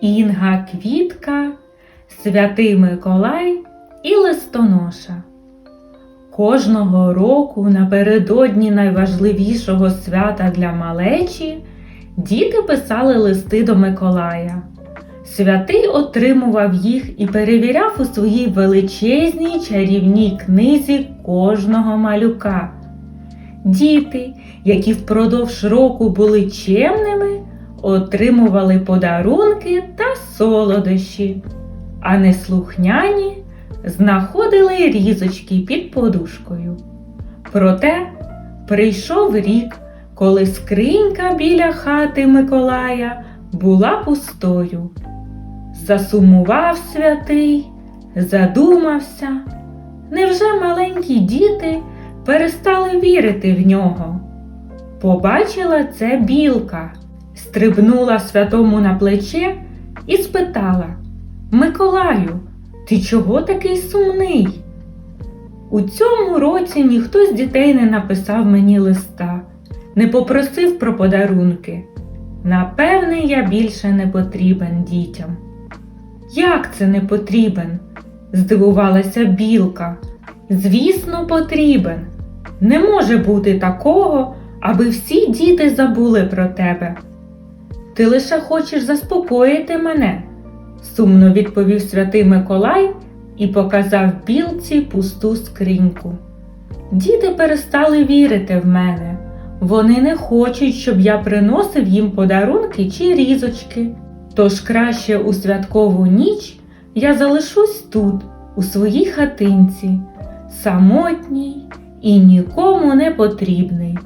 Інга Квітка, Святий Миколай і Листоноша. Кожного року напередодні найважливішого свята для малечі діти писали листи до Миколая. Святий отримував їх і перевіряв у своїй величезній чарівній книзі кожного малюка. Діти, які впродовж року були чемними, отримували подарунки та солодощі, а неслухняні знаходили різочки під подушкою. Проте прийшов рік, коли скринька біля хати Миколая була пустою. Засумував святий, задумався. Невже маленькі діти перестали вірити в нього? Побачила це білка, стрибнула святому на плече і спитала Миколаю, ти чого такий сумний? У цьому році ніхто з дітей не написав мені листа, не попросив про подарунки. Напевне, я більше не потрібен дітям. Як це не потрібен? здивувалася білка. Звісно, потрібен. Не може бути такого, аби всі діти забули про тебе. Ти лише хочеш заспокоїти мене, сумно відповів святий Миколай і показав білці пусту скриньку. Діти перестали вірити в мене. Вони не хочуть, щоб я приносив їм подарунки чи різочки. Тож краще у святкову ніч я залишусь тут, у своїй хатинці, самотній і нікому не потрібний,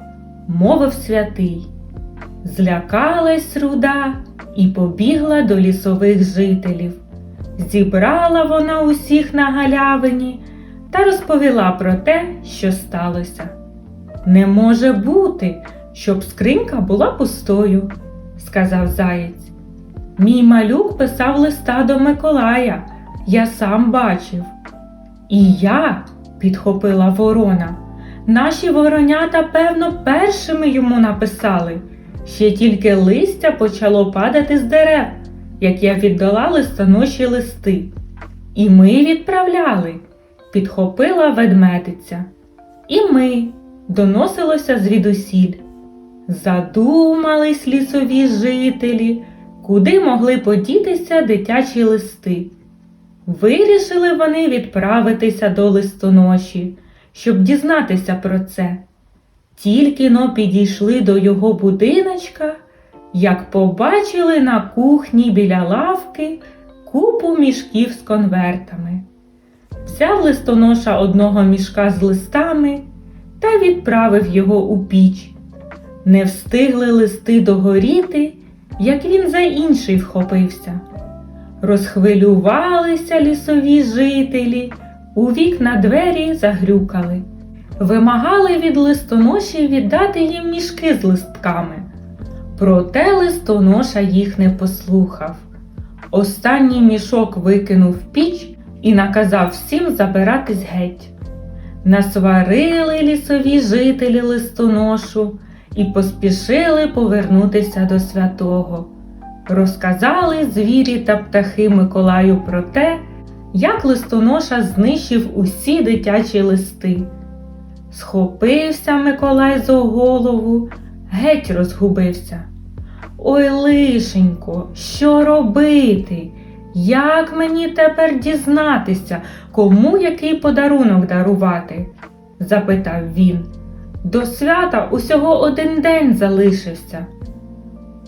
мовив святий. Злякалась руда і побігла до лісових жителів. Зібрала вона усіх на галявині та розповіла про те, що сталося. Не може бути, щоб скринька була пустою, сказав заєць. Мій малюк писав листа до Миколая, я сам бачив. І я, підхопила ворона, наші воронята, певно, першими йому написали. Ще тільки листя почало падати з дерев, як я віддала листоноші листи. І ми відправляли, підхопила ведмедиця. І ми доносилося звідусіль. Задумались лісові жителі, куди могли подітися дитячі листи. Вирішили вони відправитися до листоноші, щоб дізнатися про це. Тільки но підійшли до його будиночка, як побачили на кухні біля лавки купу мішків з конвертами. Взяв листоноша одного мішка з листами та відправив його у піч. Не встигли листи догоріти, як він за інший вхопився. Розхвилювалися лісові жителі, у вікна двері загрюкали. Вимагали від листоношів віддати їм мішки з листками. Проте листоноша їх не послухав. Останній мішок викинув піч і наказав всім забиратись геть. Насварили лісові жителі листоношу і поспішили повернутися до святого. Розказали звірі та птахи Миколаю про те, як листоноша знищив усі дитячі листи. Схопився Миколай за голову, геть розгубився. Ой, лишенько, що робити? Як мені тепер дізнатися, кому який подарунок дарувати? запитав він. До свята усього один день залишився.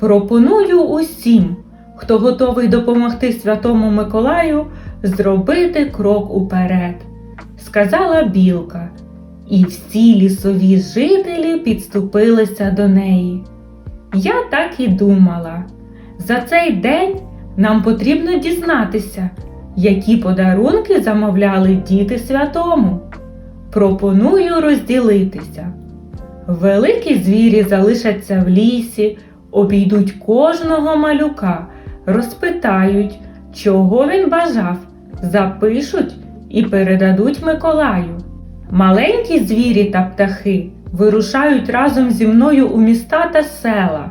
Пропоную усім, хто готовий допомогти Святому Миколаю, зробити крок уперед, сказала білка, і всі лісові жителі підступилися до неї. Я так і думала. За цей день нам потрібно дізнатися, які подарунки замовляли діти святому. Пропоную розділитися. Великі звірі залишаться в лісі, обійдуть кожного малюка, розпитають, чого він бажав, запишуть і передадуть Миколаю. Маленькі звірі та птахи вирушають разом зі мною у міста та села.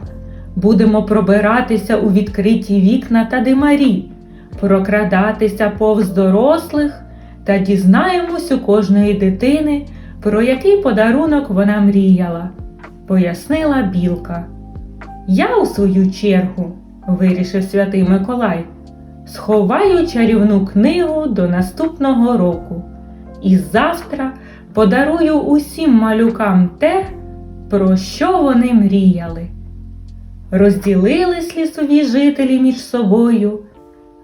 Будемо пробиратися у відкриті вікна та димарі, прокрадатися повз дорослих та дізнаємось у кожної дитини, про який подарунок вона мріяла, пояснила білка. Я, у свою чергу, вирішив святий Миколай, сховаю чарівну книгу до наступного року і завтра подарую усім малюкам те, про що вони мріяли. Розділились лісові жителі між собою.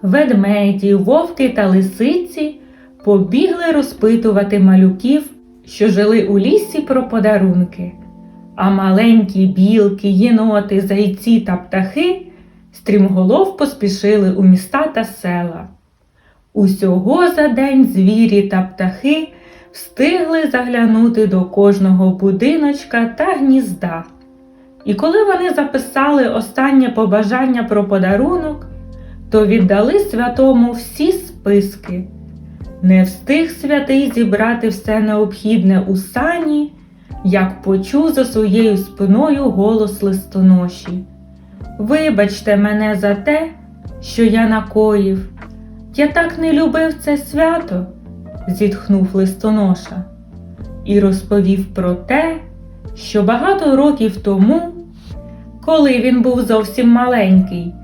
Ведмеді, вовки та лисиці побігли розпитувати малюків, що жили у лісі про подарунки. А маленькі білки, єноти, зайці та птахи стрімголов поспішили у міста та села. Усього за день звірі та птахи встигли заглянути до кожного будиночка та гнізда. І коли вони записали останнє побажання про подарунок, то віддали святому всі списки. Не встиг святий зібрати все необхідне у сані, як почув за своєю спиною голос листоноші. Вибачте мене за те, що я накоїв. Я так не любив це свято, зітхнув листоноша і розповів про те, що багато років тому, коли він був зовсім маленький,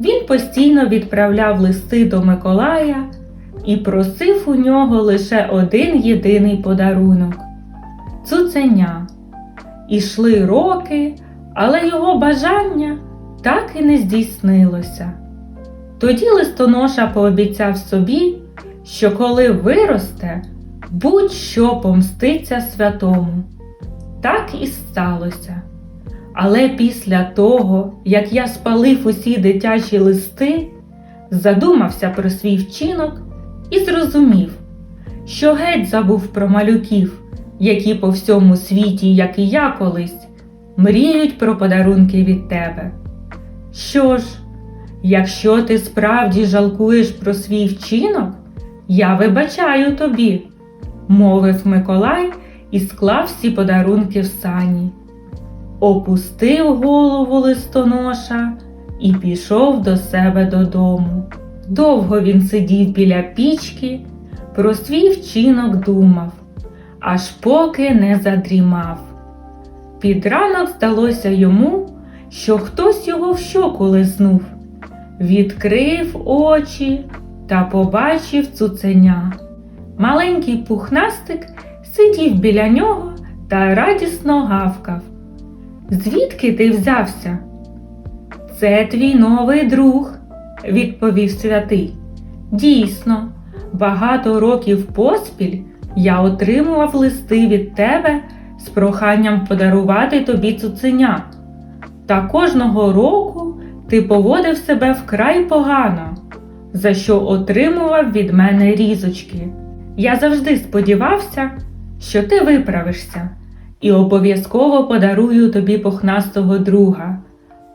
він постійно відправляв листи до Миколая і просив у нього лише один єдиний подарунок цуценя. Ішли роки, але його бажання так і не здійснилося. Тоді листоноша пообіцяв собі, що коли виросте, будь-що помститься святому. Так і сталося. Але після того, як я спалив усі дитячі листи, задумався про свій вчинок і зрозумів, що геть забув про малюків, які по всьому світі, як і я колись, мріють про подарунки від тебе. Що ж, якщо ти справді жалкуєш про свій вчинок, я вибачаю тобі, мовив Миколай і склав всі подарунки в сані. Опустив голову листоноша і пішов до себе додому. Довго він сидів біля пічки, про свій вчинок думав, аж поки не задрімав. Під ранок здалося йому, що хтось його в щоку лизнув, відкрив очі та побачив цуценя. Маленький пухнастик сидів біля нього та радісно гавкав. Звідки ти взявся? Це твій новий друг, відповів святий. Дійсно, багато років поспіль я отримував листи від тебе з проханням подарувати тобі цуценя. Та кожного року ти поводив себе вкрай погано, за що отримував від мене різочки. Я завжди сподівався, що ти виправишся і обов'язково подарую тобі пухнастого друга,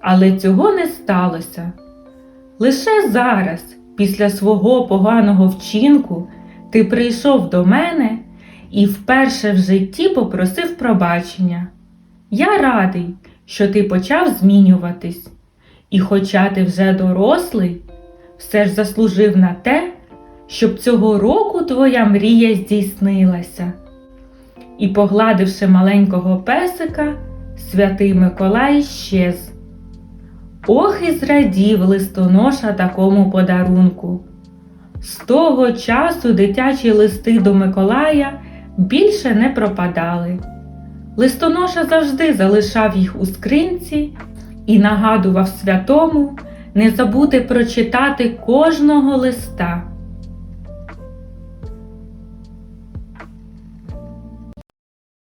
але цього не сталося. Лише зараз, після свого поганого вчинку, ти прийшов до мене і вперше в житті попросив пробачення. Я радий, що ти почав змінюватись, і, хоча ти вже дорослий, все ж заслужив на те, щоб цього року твоя мрія здійснилася. І, погладивши маленького песика, святий Миколай щез. Ох і зрадів листоноша такому подарунку. З того часу дитячі листи до Миколая більше не пропадали. Листоноша завжди залишав їх у скринці і нагадував святому не забути прочитати кожного листа.